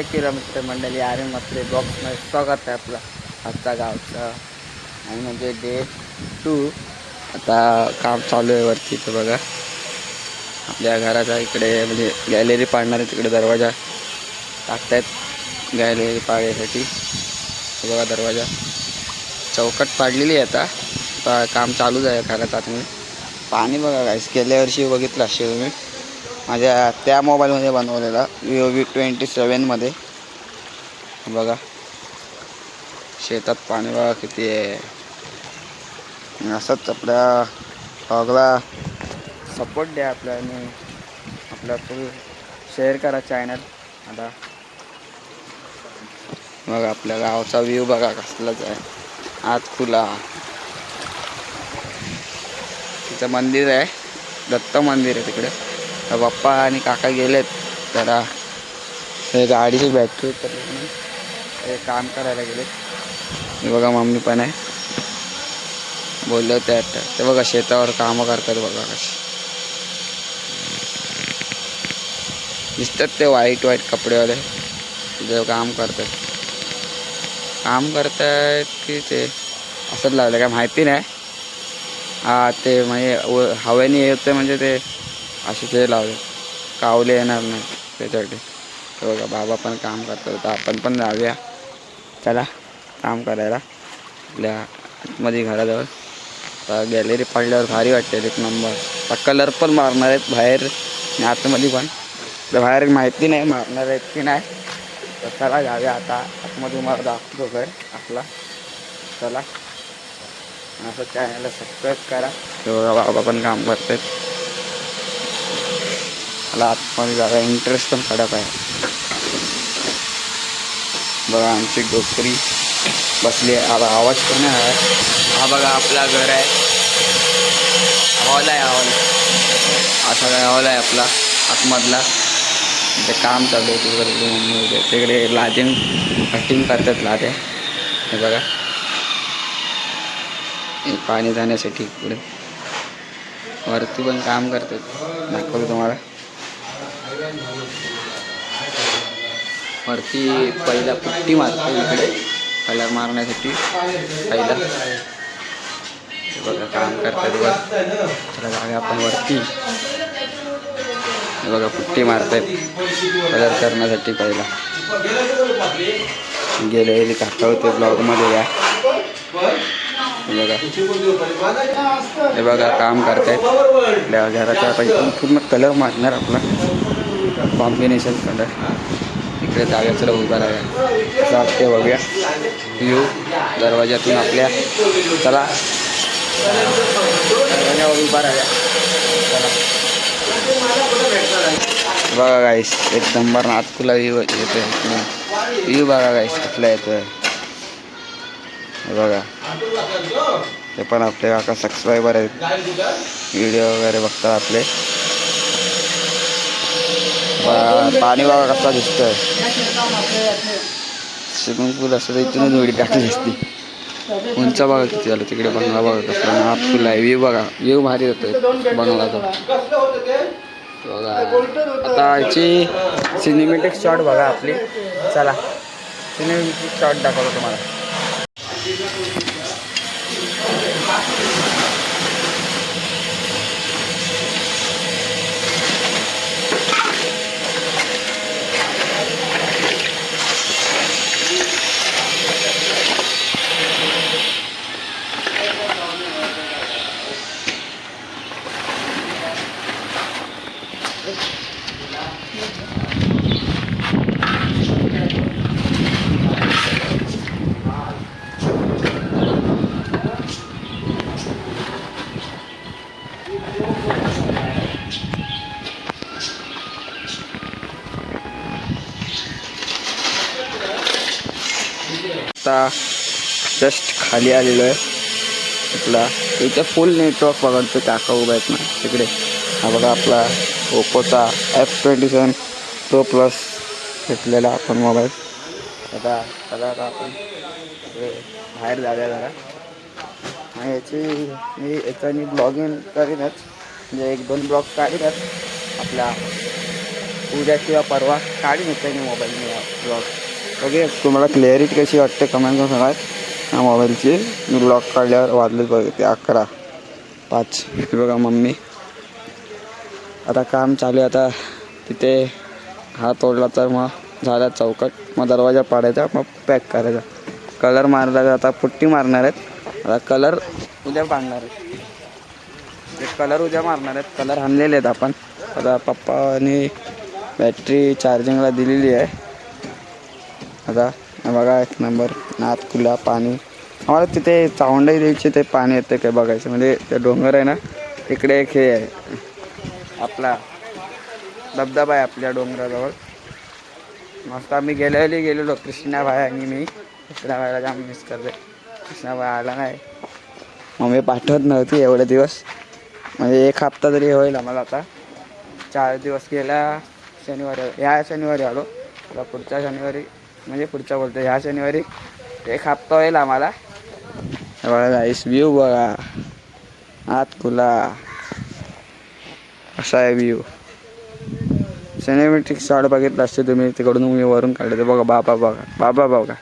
जय kilometre मंडळी आरे मात्रे बॉक्समध्ये स्वागत आहे आपला आजचा गावचा. आणि म्हणजे डे टू आता काम चालू आहे वरती इथं बघा. आपल्या घराचा इकडे म्हणजे गॅलरी पाडणारे तिकडे दरवाजा टाकतायत गॅलरी पाडण्यासाठी. बघा दरवाजा. चौकट पाडलेली आहे आता. आता काम चालूच आहे घरात आतमध्ये पाणी बघा गायस गेल्या वर्षी बघितलं असेल तुम्ही. माझ्या त्या मोबाईलमध्ये बनवलेला विवो व्ही ट्वेंटी सेवनमध्ये बघा. शेतात पाणी बघा किती आहे. असंच आपल्या भागला सपोर्ट द्या आपल्याने आपला फुल शेअर करा चॅनल आता. बघा आपल्या गावचा व्ह्यू बघा कसलाच आहे. आत खुला. तिचं मंदिर आहे. दत्त मंदिर आहे तिकडे. तर पप्पा आणि काका गेलेत. जरा हे गाडीची बॅटरी तर हे काम करायला गेलेत. बघा मम्मी पण आहे. बोलले होते आता. ते बघा शेतावर कामं करतात बघा कशी. दिसतात ते वाईट वाईट कपडेवाले. जे काम करतात. काम करतायत की ते असंच लावलं काय माहिती नाही. हा ते म्हणजे हवेने येते म्हणजे ते असे ते लावले. कावले येणार नाही त्याच्यासाठी. बघा बाबा पण काम करतात. तर आपण पण जाऊया. चला काम करायला. आपल्या आतमध्ये घराजवळ. गॅलरी पडल्यावर भारी वाटते एक नंबर आता कलर पण मारणार आहेत बाहेर आणि आतमध्ये पण. तर बाहेर माहिती नाही मारणार आहेत की नाही. तर चला जाऊया आता. आतमध्ये तुम्हाला दाखवतो घर आपला. चला. असं चॅनलला सबस्क्राईब करा. हे बाबा पण काम करतात मला आतमध्ये जागा इंटरेस्ट पण कडक आहे. बघा आमची डोकरी बसली आहे. आवा- आवाज पण आहे. हा बघा आपला घर आहे. हॉल आहे हॉल असा काय हॉल आहे आपला आतमधला. ते काम चालू आहे तिकडे मम्मी वगैरे तिकडे लाजिंग कटिंग करतात लाटे हे बघा. पाणी जाण्यासाठी इकडे. वरती पण काम करतात. दाखवतो तुम्हाला. वरती पहिला पुट्टी मारतो इकडे. कलर मारण्यासाठी पहिला. बघा काम करतात वर. चला जागा आपण वरती. बघा पुट्टी मारतायत. कलर करण्यासाठी पहिला. गेले काका होते ब्लॉगमध्ये या. बघा. हे बघा काम करतायत. घराचा आता पूर्ण कलर मारणार आपला. कॉम्बिनेशन कलर इकडे जागा चला उभा राहा चला वाटते बघूया. येऊ दरवाज्यातून आपल्या. चला. दरवाज्यावर उभा राहा चला. बघा गाईस एक नंबर नातकुला येऊ येतोय. व्ह्यू बघा गाईस कुठला येतोय. बघा. ते पण आपले काका सबस्क्रायबर आहेत. व्हिडिओ वगैरे बघतात आपले. पाणी बघा कसा दिसतोय. स्विमिंग पूल असं तर इथूनच उडी टाकली असती उंच बघा किती झालं तिकडे बंगला बघा कसला नाथ फुल आहे. व्ह्यू बघा. व्ह्यू भारी होतोय बंगलाचा. बघा. आता याची सिनेमॅटिक शॉट बघा आपली. चला. सिनेमॅटिक शॉट दाखवतो तुम्हाला आता जस्ट खाली आलेलो आहे. आपला इथं फुल नेटवर्क बघतो काका उभा आहेत ना तिकडे. हा बघा आपला ओप्पोचा F twenty seven pro plus घेतलेला आपण मोबाईल आता चला आता आपण बाहेर जाऊया जरा. आणि याची मी याच्यानी ब्लॉगिंग करीनच. म्हणजे एक दोन ब्लॉग काढीनच. आपल्या उद्या किंवा परवा काढीन होतं मी मोबाईल मी ब्लॉग बघे तुम्हाला क्लिअरिटी कशी वाटते कमेंट करून सांगा. हा मोबाईलचे. मी लॉक काढल्यावर वाजलेच बघते अकरा पाच. हे बघा मम्मी. आता काम चालू आहे आता तिथे हा तोडला तर मग झाला चौकट. मग दरवाजा पाडायचा मग पॅक करायचा. कलर मारला तर आता पुट्टी मारणार आहेत. आता कलर उद्या पाडणार आहेत. कलर उद्या मारणार आहेत. कलर आणलेले आहेत आपण. आता पप्पाने बॅटरी चार्जिंगला दिलेली आहे. आता बघा एक नंबर. नात खुला पाणी. आम्हाला तिथे चावंडाई द्यायची ते पाणी येते काय बघायचं. म्हणजे ते डोंगर आहे ना तिकडे एक हे आहे. आपला धबधबा आहे आपल्या डोंगराजवळ. मस्त आम्ही गेल्यावेळी गेलेलो. कृष्णाबाई आणि मी. कृष्णाबाईला जाम मिस करते कृष्णाबाई आला नाही. मम्मी पाठवत नव्हती एवढे दिवस. म्हणजे एक हप्ता तरी होईल आम्हाला आता. चार दिवस गेल्या शनिवारी ह्या शनिवारी आलो. आता पुढच्या शनिवारी म्हणजे पुढच्या बोलतो ह्या शनिवारी एक हप्ता होईल आम्हाला. हे बघा इस व्ह्यू बघा. आत खुला. असा आहे व्ह्यू सिनेमॅटिक शॉट बघितला असते तुम्ही तिकडून मी वरून काढले ते बघा बाबा बघा बाबा बघा.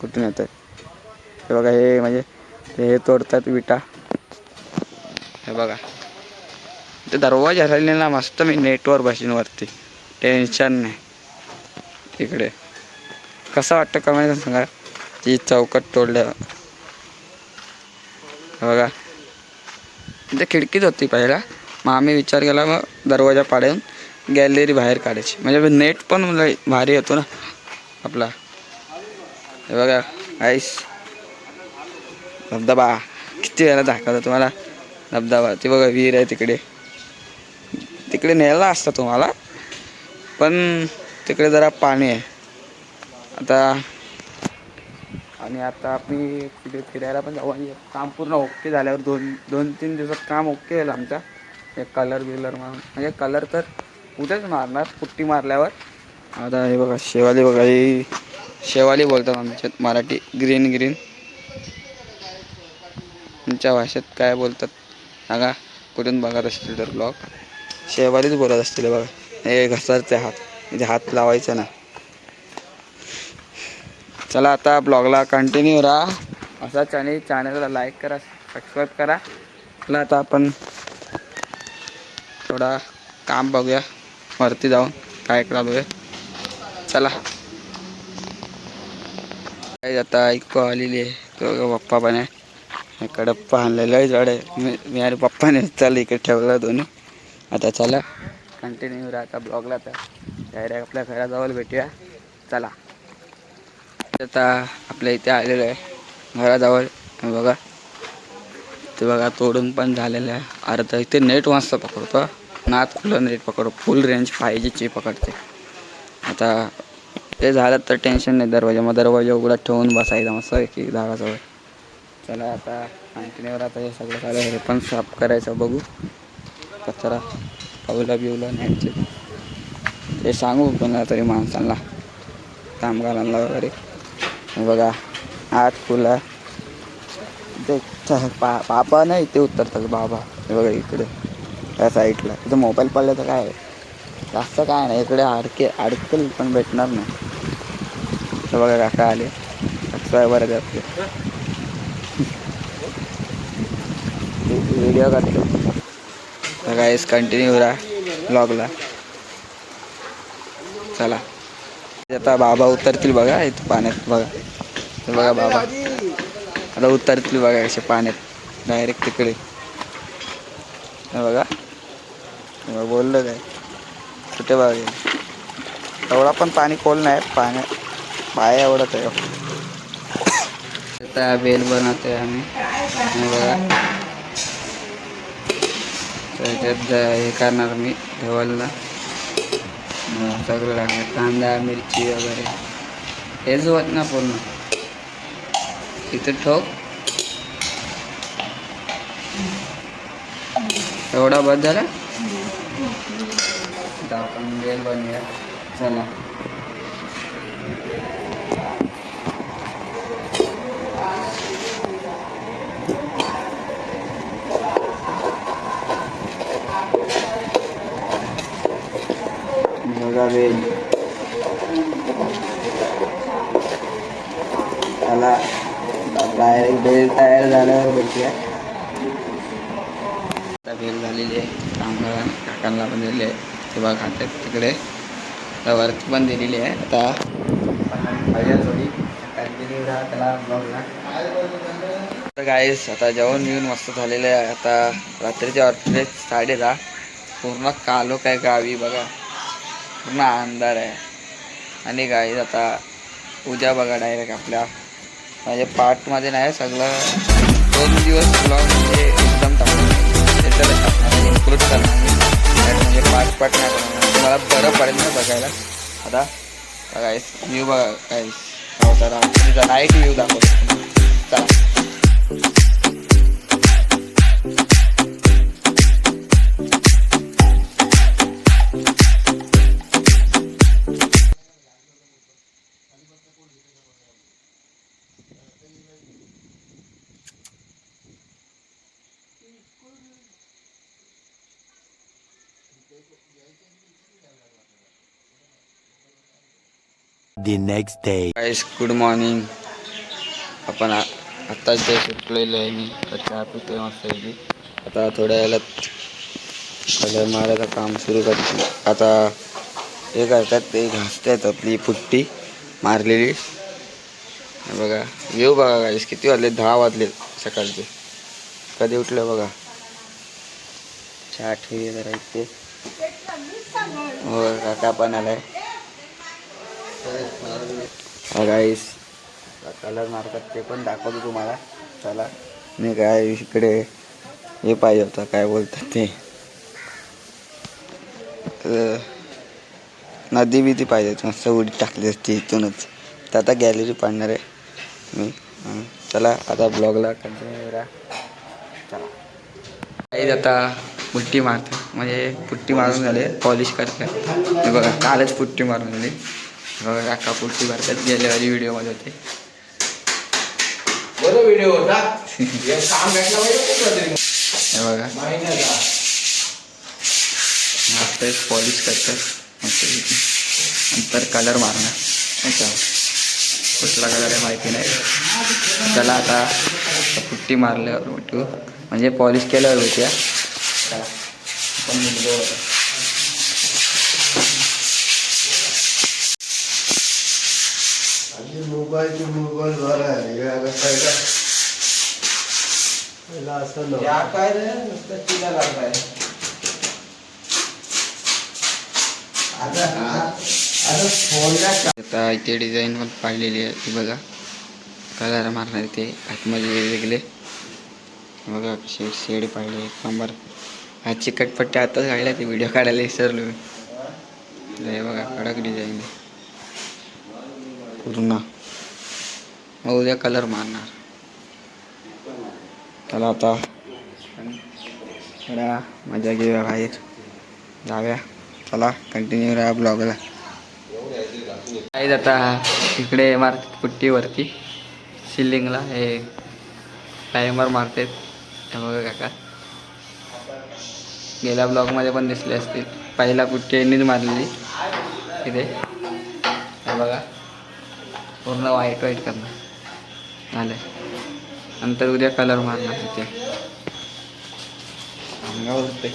कुठून येत हे बघा हे म्हणजे ते हे तोडतात विटा. हे बघा. ते दरवाजा राहिले ना मस्त मी नेटवर बसीन वरती. टेन्शन नाही. इकडे. कसं वाटतं कमेंट सांगा. ती चौकट तोडल्या. बघा. म्हणजे ते खिडकीच होती पहिला. मग आम्ही विचार केला मग दरवाजा पाडून गॅलरी बाहेर काढायची. म्हणजे नेट पण भारी येतो ना. आपला. हे बघा. आईस धबधबा. किती वेळा दाखवतो तुम्हाला. धबधबा. ते बघा विहीर आहे तिकडे. तिकडे न्यायला असतं तुम्हाला. पण तिकडे जरा पाणी आहे. आता आणि आता आम्ही कुठे फिरायला पण जाऊ आणि काम पूर्ण ओके झाल्यावर दोन दोन तीन दिवसात काम ओके झालं आमचा. एक कलर बिलर मारून म्हणजे कलर तर उद्याच मारणार पुट्टी मारल्यावर. आता हे बघा शेवाली बघा ही शेवाली बोलतात आमच्यात मराठी ग्रीन ग्रीन तुमच्या भाषेत काय बोलतात सांगा. कुठून बघत असतील तर ब्लॉग शेवालीच बोलत असतील बघा. हे घसरते हात. म्हणजे हात लावायचा ना. चला आता ब्लॉगला कंटिन्यू राहा. असा चॅनल चॅनलला लाईक करा सबस्क्राईब करा. चला आता आपण थोडा काम बघूया. वरती जाऊन काय चालू चला. काय आता ऐकू आलेली आहे. तो पप्पा पण आहे. कडप्पा आणलेलं आहे झाड आहे मी मी पप्पाने चल इकडे ठेवलं दोन्ही. आता चला. कंटिन्यू राहता ब्लॉगला तर. डायरेक्ट आपल्या घराजवळ भेटूया. चला. आता आपल्या इथे आलेलं आहे घराजवळ. बघा. ते बघा तोडून पण झालेलं आहे. अर्धा इथे नेट मस्त पकडतो नात खुलं नेट पकडतो. फुल रेंज फाय जीची पकडते. आता ते झालं तर टेन्शन नाही दरवाजा. मग दरवाजा उघडा ठेवून बसायचा मस्त की झाडाजवळ. चला आता कंटिन्यूवर आता हे सगळं झालं हे पण साफ करायचं बघू. कचरा पावला बिवला न्यायचे ते. सांगू कोणाला तरी माणसांना कामगारांना वगैरे. बघा आत फुला ते पा पापा नाही ते उतरतात बाबा. हे बघा इकडे त्या साईडला. तिथं मोबाईल पडला तर काय? आहे? जास्त काय नाही इकडे अडके अडकेल पण भेटणार नाही. तर बघा काका आले. सबस्क्रायबर आहेत आपले व्हिडिओ करतो तर गाईस कंटिन्यू राहा ब्लॉगला चला. आता बाबा उतरतील बघा इथं पाण्यात बघा. बघा बाबा. आता उतरतील बघा असे पाण्यात डायरेक्ट तिकडे. हे बघा. बोललं काय? कुठे बघा एवढा पण पाणी खोल नाही पाण्या पाय एवढंच आहे आता बेल बनवतोय आम्ही. बघा. त्याच्यात हे करणार मी ढवलला. सगळं लागणार कांदा मिरची वगैरे. हेच होत ना पूर्ण. इथं ठोक. एवढा बस झाला? आपण बेल बनवूया. चला. बघा त्याला डायरेक्ट बेल तयार झाल्यावर भेटूया आता बेल झालेली आहे. कामगार काकांना पण दिलेली आहे. ते बघा तिकडे. आता वरती पण दिलेली आहे. आता खाऊया थोडी कंटिन्यू राहा त्याला ब्लॉगला तर गाईस आता जेवण येऊन मस्त झालेलं आहे. आता रात्रीच्या वाजले साडे दहा. पूर्ण कालो काय गावी बघा. पूर्ण अंधार आहे. आणि काही आता उद्या बघा डायरेक्ट आपल्या. म्हणजे पार्टमध्ये नाही सगळं दोन दिवस ब्लॉग म्हणजे एकदम टाकणार टाकणार इन्क्लूड करणार मी म्हणजे पाच पार्ट नाही बनवणार तुम्हाला बरं पडेल ना बघायला. आता गाईस व्ह्यू बघा काय होता नाईट व्ह्यू दाखवतो. चला. The next day. Guys good morning आपण आ- आत्ताच जे सुटलेलो आहे मी. चहा पितोय मस्त पैकी. आता थोड्या वेळात कलर मारायचं काम सुरू करतो आता हे करतात ते घासतात आपली पुट्टी मारलेली. बघा. येऊ बघा गाईस किती वाजले? दहा वाजले सकाळचे. कधी उठलं बघा? चहा ठेवी जरा इथे. हो काका पण आलाय. गाईस कलर मारतात ते पण दाखवतो तुम्हाला. चला. मी काय इकडे हे पाहिजे होतं काय बोलतात ते. नदी नदी बिदी पाहिजे होती मस्त उडी टाकली असती इथूनच. तर आता गॅलरी पाडणार आहे मी. चला आता ब्लॉगला कंटिन्यू करा. चला. काही आता पुट्टी मारतो. म्हणजे पुट्टी मारून झाले पॉलिश करतात बघा कालच पुट्टी मारून झाली. काका पुट्टी मारतात गेल्या वाली व्हिडिओमध्ये होते. बरं व्हिडिओ होता. हे काम भेटला. हे बघा. मस्त पॉलिश करतात. मस्त नंतर कलर मारणार. अच्छा कुठला कलर आहे माहिती नाही. चला आता पुट्टी मारल्यावर भेटू. म्हणजे पॉलिश केल्यावर भेटूया. आपण आणि मोबाईल बरा आहे. पहिला असं. या काय रे? नुसतं चिला लागलाय. आता आता फोनला आता इथे डिझाईन पण पाहिलेली आहे ती बघा. कलर मारणार ते. आतमध्ये वेगवेगळे. बघा शेड शेड पाहिले एक नंबर हा चिकटपट्टी आताच काढल्या ते व्हिडिओ काढायला विसरलो मी. बघा कडक डिझाईन पूर्ण. मग उद्या कलर मारणार. चला आता. थोडा मजा घेऊया बाहेर. जाऊया. चला कंटिन्यू राहा ब्लॉगला काही आता इकडे मारतात पुट्टीवरती. सिलिंगला हे टायमर मारतात बघा काका. गेल्या ब्लॉगमध्ये पण दिसले असतील. पहिला पुट्टी यांनीच मारलेली. इथे. हे बघा. पूर्ण वाईट वाईट करणार. झालं नंतर उद्या कलर मारणार तिथे. अंगावर होते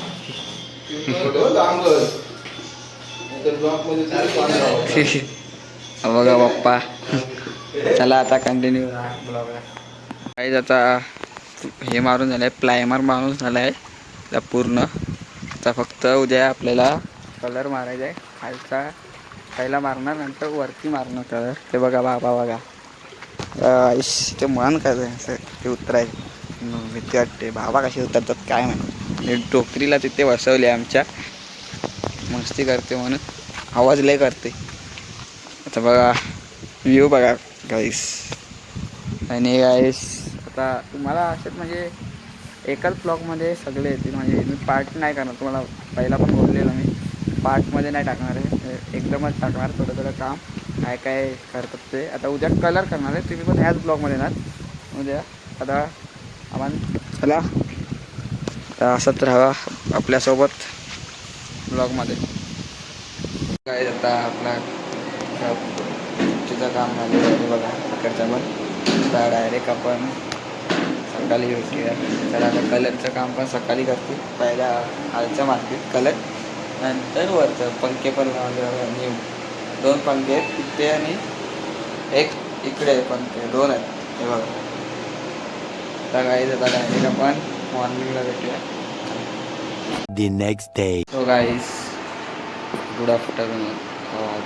हा बघा पप्पा. चला आता कंटिन्यू काही आता हे मारून झालं आहे प्लायमर मारून झालं आहे आता पूर्ण. आता फक्त उद्या आपल्याला कलर मारायचा आहे खालचा पहिला मारणार नंतर वरती मारणार कलर ते बघा बाबा बघा. आईश ते मन काय असं ते उतरायचं भीती वाटते. बाबा कसे उतरतात काय म्हणून टोकरीला तिथे बसवले आमच्या. मस्ती करते म्हणून. आवाज लय करते. आता बघा व्ह्यू बघा गाईस आणि गाईस आता तुम्हाला असंच म्हणजे एकाच ब्लॉगमध्ये सगळे येतील. म्हणजे मी पार्ट नाही करणार. तुम्हाला पहिला पण बोललेलं मी. पार्टमध्ये नाही टाकणार आहे. एकदमच टाकणार थोडं थोडं काम. काय काय करतात ते. आता उद्या कलर करणार आहे. तुम्ही पण ह्याच ब्लॉगमध्ये येणार. उद्या. आता आपण चला. आता असंच राहा आपल्यासोबत ब्लॉगमध्ये काय आता आपला तिचं काम झालेलं आहे बघा इकडचं पण. आता डायरेक्ट आपण सकाळी भेटूया तर आता कलरचं काम पण सकाळी करते. पहिला आलचं मारते कलर नंतर वरचं पंखे पण लावले. आणि दोन पंखे आहेत तिथे आणि एक इकडे आहे पंखे दोन आहेत. हे बघा. आता काही आता डायरेक्ट आपण मॉर्निंगला भेटूया. The next day. So guys good afternoon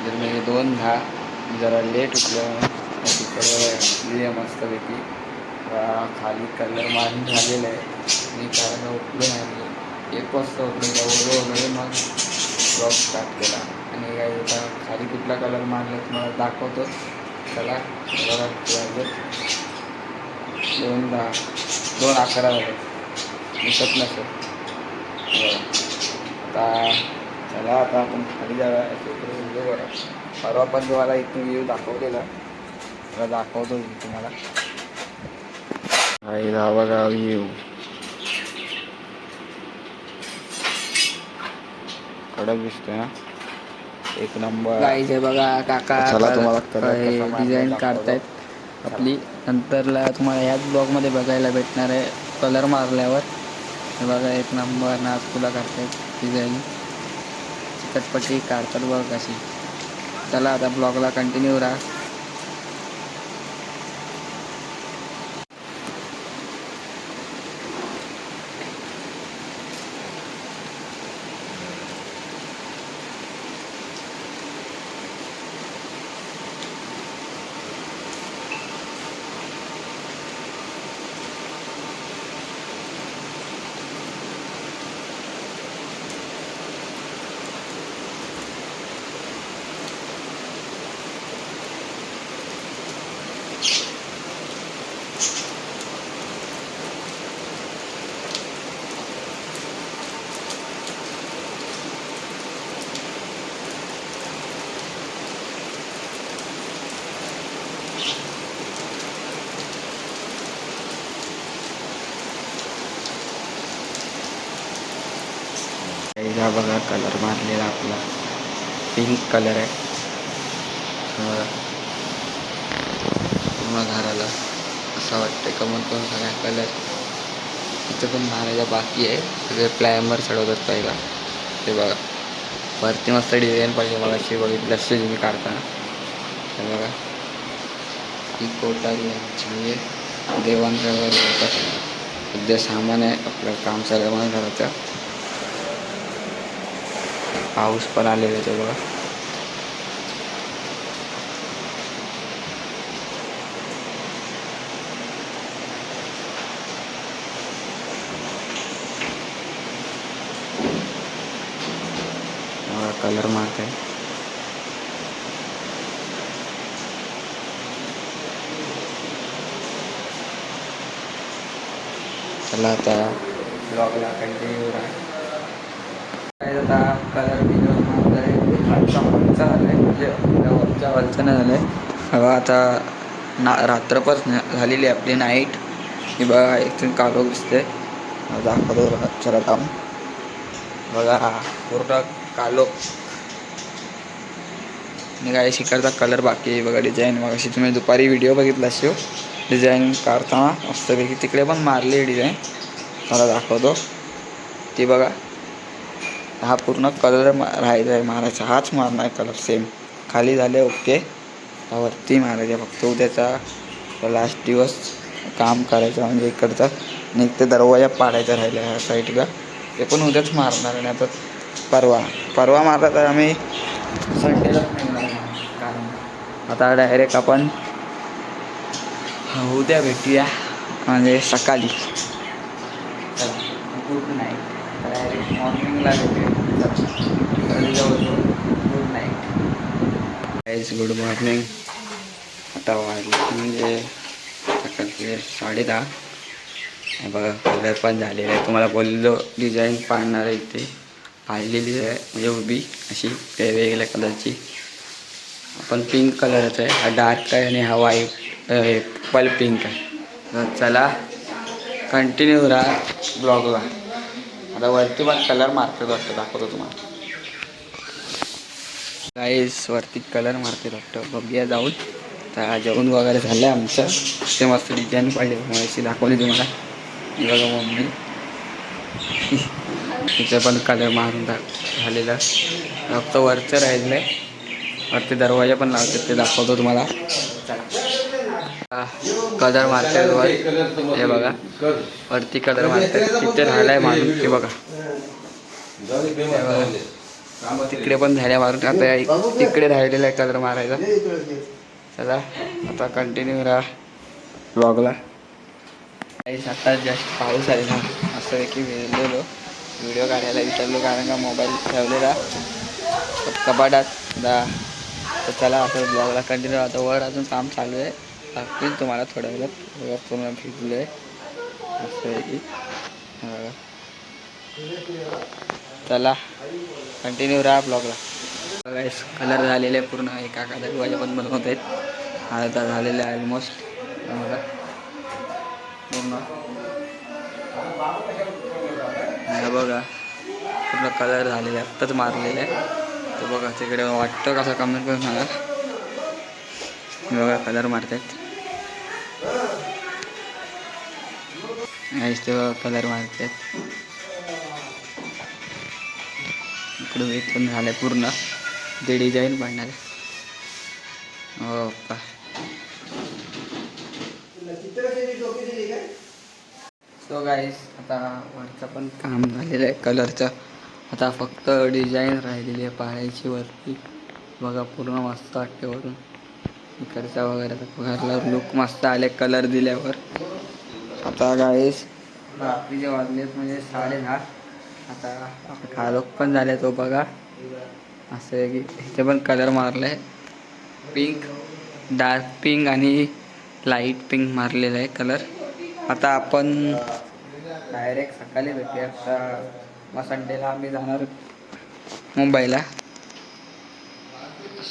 जर मी दोन दहा. जरा लेट उठलो तिकडे मस्तपैकी खाली कलर मारून झालेलं आहे. मी कारण उठलो नाही. एक वाजता उठलो जवळ वगैरे मग ब्लॉग स्टार्ट केला. आणि काय होता. खाली कुठला कलर मारला तुम्हाला दाखवतो. चला बघा दोन दहा दोन अकरा झाले. दिसत नसेल. आता चला आता आपण खाली जाऊया. व्हिडिओ परवा पण तुम्हाला इथून व्ह्यू दाखवलेला. मला दाखवतो मी तुम्हाला. काही हा बघा व्ह्यू कडक दिसतोय ना एक नंबर. गाईज आहे बघा काका चला तुम्हाला कसा डिझाईन. काढतायत. आपली नंतरला तुम्हाला ह्याच ब्लॉगमध्ये बघायला भेटणार आहे. कलर मारल्यावर. हे बघा एक नंबर नाचपुला काढतायत डिझाईन चिकटपट्टी काढतात बघ कशी चला आता ब्लॉगला कंटिन्यू राहा काही हा बघा कलर मारलेला आपला. पिंक कलर आहे. पूर्ण घराला असं वाटतं कमल पण सगळ्या कलर इथं पण मारायला बाकी आहे. सगळे प्लायमर चढवतात पहिला. ते बघा. वरती मस्त डिझाईन पाहिजे मला अशी बघितली असते तुम्ही काढताना. ते बघा. ही कोटारी यांची देवांकडे सध्या सामान आहे. आपलं काम सगळं घराचं. पाऊस पण आलेला आहे ते बघा कलर मारत आहे चला आता ब्लॉगला कंटिन्यू राहा काय आता कलर बिलर मारत आहे. खालचा वरचा झाला आहे म्हणजे वरच्या वरचा नाही झालं आहे बघा आता ना रात्रपच झालेली आहे आपली नाईट ही बघा एकदम कालो दिसते दाखवतो चला काम बघा पूर्ण कालो. आणि काय शिकारचा कलर बाकी आहे. बघा डिझाईन मग अशी तुम्ही दुपारी व्हिडिओ बघितला शिव डिझाईन काढताना मस्तपैकी तिकडे पण मारली आहे डिझाईन मला दाखवतो. ती बघा. हा पूर्ण कलर मा राहायचा आहे मारायचा हाच मारणार आहे कलर सेम खाली झाले ओके वरती मारायचा फक्त उद्याचा लास्ट दिवस काम करायचं म्हणजे इकडचा. आणि ते दरवाजा पाडायचा राहिला ह्या साईडला ते पण उद्याच मारणार आणि आता परवा. परवा मारला तर आम्ही संडेलाच कारण आता डायरेक्ट आपण उद्या भेटूया. म्हणजे सकाळी. गुड नाईट डायरेक्ट मॉर्निंगला भेटूया good night. Guys good morning आता वाजले म्हणजे सकाळचे साडे दहा बघा कलर पण झालेला आहे तुम्हाला बोललो डिझाईन पाडणार आहे इथे. पाहिलेली आहे म्हणजे उभी अशी वेगवेगळ्या कलरची आपण पिंक कलरचा आहे. हा डार्क आहे आणि हा व्हाईट पल पिंक आहे. चला कंटिन्यू राहा ब्लॉगला आता वरती पण कलर मारतो वाटतं दाखवतो तुम्हाला. काहीच वरती कलर मारते वाटतं बघूया जाऊन. तर जेवण वगैरे झालं आहे आमचं. ते मस्त डिझाईन पाहिजे. मगाशी दाखवली तुम्हाला. बघा मम्मी. तिचं पण कलर मारून टाक झालेलं. फक्त वरचं राहिलं आहे वरती दरवाजा पण लावतात ते दाखवतो तुम्हाला. कलर मारते वर. हे बघा. वरती कलर मारतात तिथे राहिलाय मारून. ते बघा. तिकडे पण झाल्या मारून. आता तिकडे राहिलेला आहे कलर मारायचा चला आता कंटिन्यू राहा. ब्लॉगला आता जस्ट पाऊस आलेला असं आहे की गेलेलो व्हिडिओ काढायला विचारलो कारण का मोबाईल ठेवलेला. कपाटात. दा. तर चला असं ब्लॉगला कंटिन्यू आता वर अजून काम चालू आहे. दाखवीन तुम्हाला थोड्या वेळात पूर्ण भिजले आहे असं आहे. की चला कंटिन्यू राहा ब्लॉगला बघायस कलर झालेले आहे पूर्ण. एका एका वाजे पण बनवत आहेत. आता झालेले आहे ऑलमोस्ट बघा. पूर्ण. बघा. पूर्ण कलर झालेले. आहे आत्ताच मारलेले. आहे तर बघा तिकडे वाटतं कसं कमेंट करून सांगा बघा कलर मारतात ते बघा कलर मारतात इकडं वेट पण झालं पूर्ण ते डिझाईन पाडणार हो का सो गाईस आता वरचं पण काम झालेलं आहे कलरचं आता फक्त डिझाईन राहिलेली आहे पाहायची वरती. बघा पूर्ण मस्त वाटते वरून. इकडचा वगैरे घरला लुक मस्त आले कलर दिल्यावर. आता गाईस रात्रीचे वाजलेत म्हणजे साडे दहा आता खालोक पण झाले तो बघा. असं आहे की इथे पण कलर मारला. आहे पिंक डार्क पिंक आणि लाइट पिंक मारलेला आहे कलर आता आपण डायरेक्ट सकाळी भेटूया. आता मग संडेला आम्ही जाणार मुंबईला.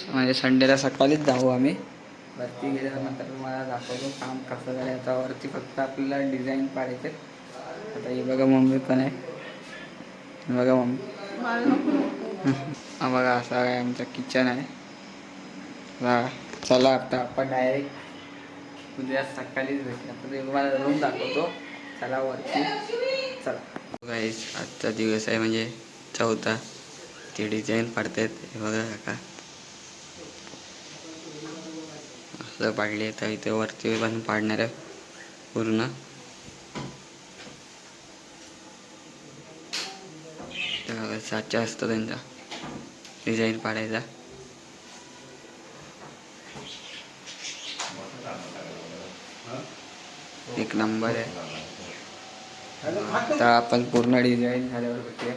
म्हणजे संडेला सकाळीच जाऊ आम्ही. वरती गेल्यानंतर तुम्हाला दाखवतो काम कसं झालं आता वरती फक्त आपल्याला डिझाईन पाडायचे आता ही बघा मम्मी पण आहे. बघा मम्मी हा बघा असा आहे आमचं किचन आहे. चला आता आपण डायरेक्ट उद्या सकाळीच भेटूया. आता ते तुम्हाला रूम दाखवतो. चला वरती. चला. गाईस आजचा दिवस आहे म्हणजे चौथा. ते डिझाईन पाडतायत. हे बघा का असं पाडले तर इथे वरती पण पाडणार आहे पूर्ण. साचा असतो त्यांचा. डिझाईन पाडायचा. एक नंबर आहे. आता आपण पूर्ण डिझाईन झाल्यावर भेटूया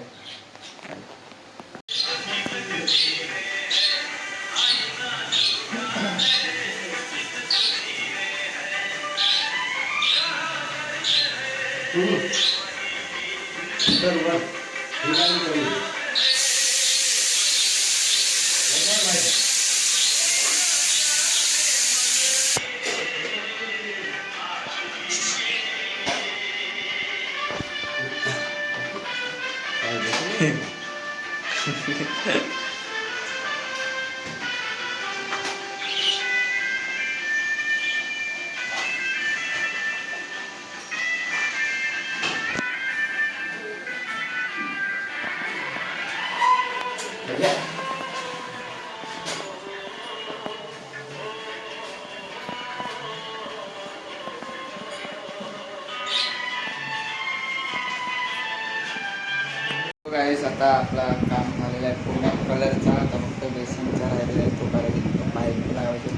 गाईस आता आपला काम झालेलं आहे पूर्ण कलरचा. आता फक्त बेसिनचा राहिलेला आहे. तो करायचा पाईप लावायचे.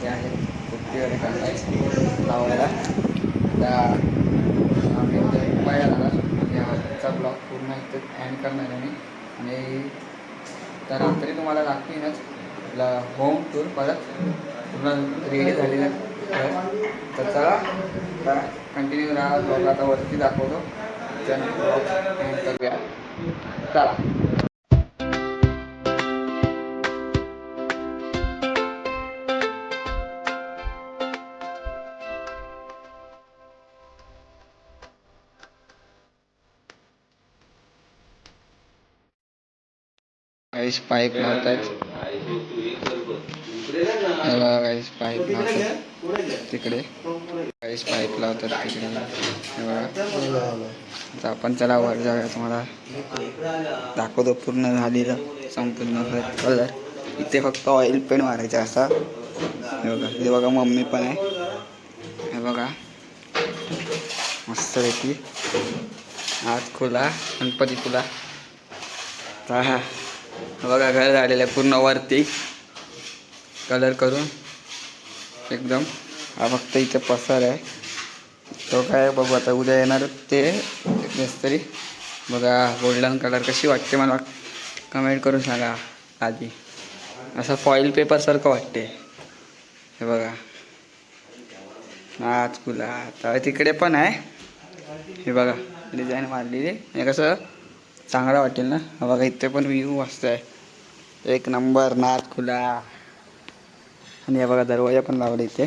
ते आहे कुट्टी वगैरे काढायची लावायला. आता आम्ही उद्या पाया जाणार. म्हणजे आजचा ब्लॉग पूर्ण इथं एंड करणार आहे आणि तर तरी तुम्हाला लागतीलच आपला होम टूर परत. पूर्ण रेडी झालेलं आहे तर चला कंटिन्यू राहा. ब्लॉग आता वरती दाखवतो. चला. ब्लॉग पाईप लावतायत. हे बघा काहीच पाईप लावतात. तिकडे. गाईस पाईप लावतात तिकडे. हे बघा. आता आपण चला वर जाऊया तुम्हाला. दाखवतो पूर्ण झालेलं संपूर्ण कलर इथे फक्त ऑइल पेंट मारायचा असा. हे बघा. हे बघा मम्मी पण आहे. हे बघा. मस्त पैकी. आज खुला गणपती खुला हा बघा घर झालेलं आहे पूर्ण वरती. कलर करून. एकदम. हा फक्त इथे पसार आहे. तो काय बघू आता उद्या येणार ते. मिस्त्री बघा गोल्डन कलर कशी वाटते मला. कमेंट करून सांगा आधी. असं फॉईल पेपरसारखं वाटते. हे बघा. नाच फुला तर तिकडे पण आहे. हे बघा डिझाईन मारलेली. हे कसं? चांगला वाटेल ना? बघा इथे पण व्ह्यू मस्त आहे. एक नंबर नाथ खुला आणि हे बघा दरवाजा पण लावला इथे.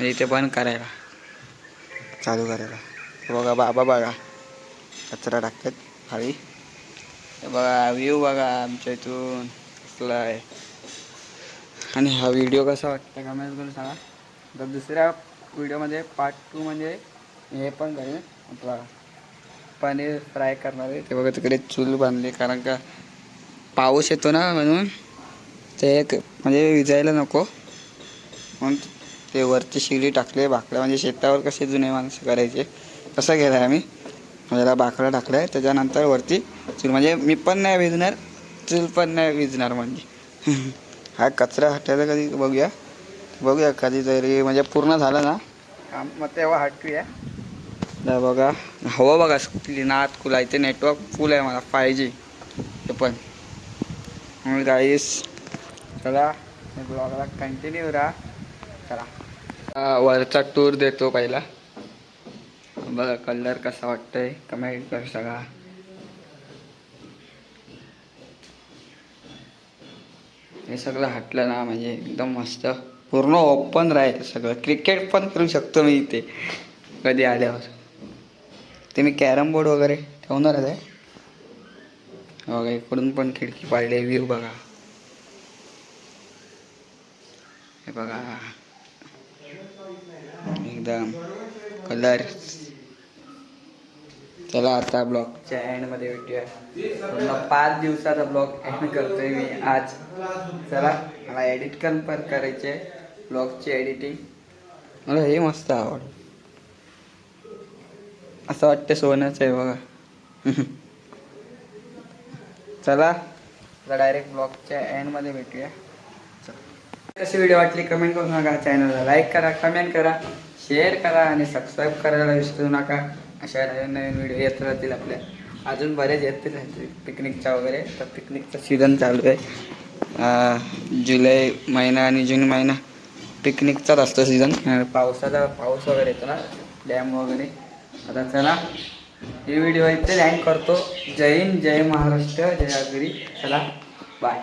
आणि इथे बंद करायला. चालू करायला. बघा बाबा बघा. कचरा टाकतात खाली. बघा व्ह्यू बघा आमच्या इथून. कसला आहे. आणि हा व्हिडिओ कसा वाटतं कमेंट करून सांगा. तर दुसऱ्या व्हिडिओमध्ये पार्ट टू म्हणजे हे पण करेन. आपला पनीर फ्राय करणार आहे. ते बघा तिकडे चूल बांधली कारण का पाऊस येतो ना म्हणून ते एक म्हणजे विजायला नको. म्हणून ते वरती शिडी टाकले बाकड्या म्हणजे शेतावर कसे जुने माणसं करायचे तसं केलं आहे आम्ही. त्याला बाकडा टाकलं आहे त्याच्यानंतर वरती चूल म्हणजे मी पण नाही विजणार चूल पण नाही विजणार म्हणजे. हा कचरा हटायला कधी बघूया. बघूया कधीतरी म्हणजे पूर्ण झालं ना. काम मग तेव्हा हटूया तर बघा. हवं बघा सुटली नात कुला इथे नेटवर्क फुल आहे मला फाय जी ते पण. मग गाईस चला. ब्लॉगला कंटिन्यू राहा चला. वरचा टूर देतो पहिला. बघा कलर कसा वाटतंय. कमेंट कर सगळा. हे सगळं हटलं ना म्हणजे एकदम मस्त. पूर्ण ओपन राहील सगळं. क्रिकेट पण करू शकतो मी इथे. कधी आल्यावर. ते मी कॅरम बोर्ड वगैरे ठेवणारच आहे बघा इकडून पण खिडकी पाडली व्ह्यू बघा. हे बघा. एकदम कलर चला आता ब्लॉगच्या एंडमध्ये भेटूया. पूर्ण पाच दिवसाचा ब्लॉग एंड करतोय मी आज. चला मला एडिट करून पण करायचे ब्लॉगची एडिटिंग मला हे मस्त आवडतं. असं वाटतं सोनंच आहे बघा. चला. डायरेक्ट ब्लॉगच्या एंडमध्ये भेटूया. कशी व्हिडिओ वाटली कमेंट करू नका चॅनलला लाईक करा कमेंट करा शेअर करा आणि सबस्क्राईब करायला विसरू नका. अशा नवीन नवीन व्हिडिओ येत राहतील आपल्या. अजून बरेच येतील राहतील. पिकनिकच्या वगैरे. तर पिकनिकचं सीझन चालू आहे. जुलै महिना आणि जून महिना. पिकनिकचाच असतो सीझन पावसाचा पाऊस वगैरे येतो ना? डॅम वगैरे. आता चला हे व्हिडिओ इथे लँड करतो. जय हिंद जय महाराष्ट्र जय आगरी. चला बाय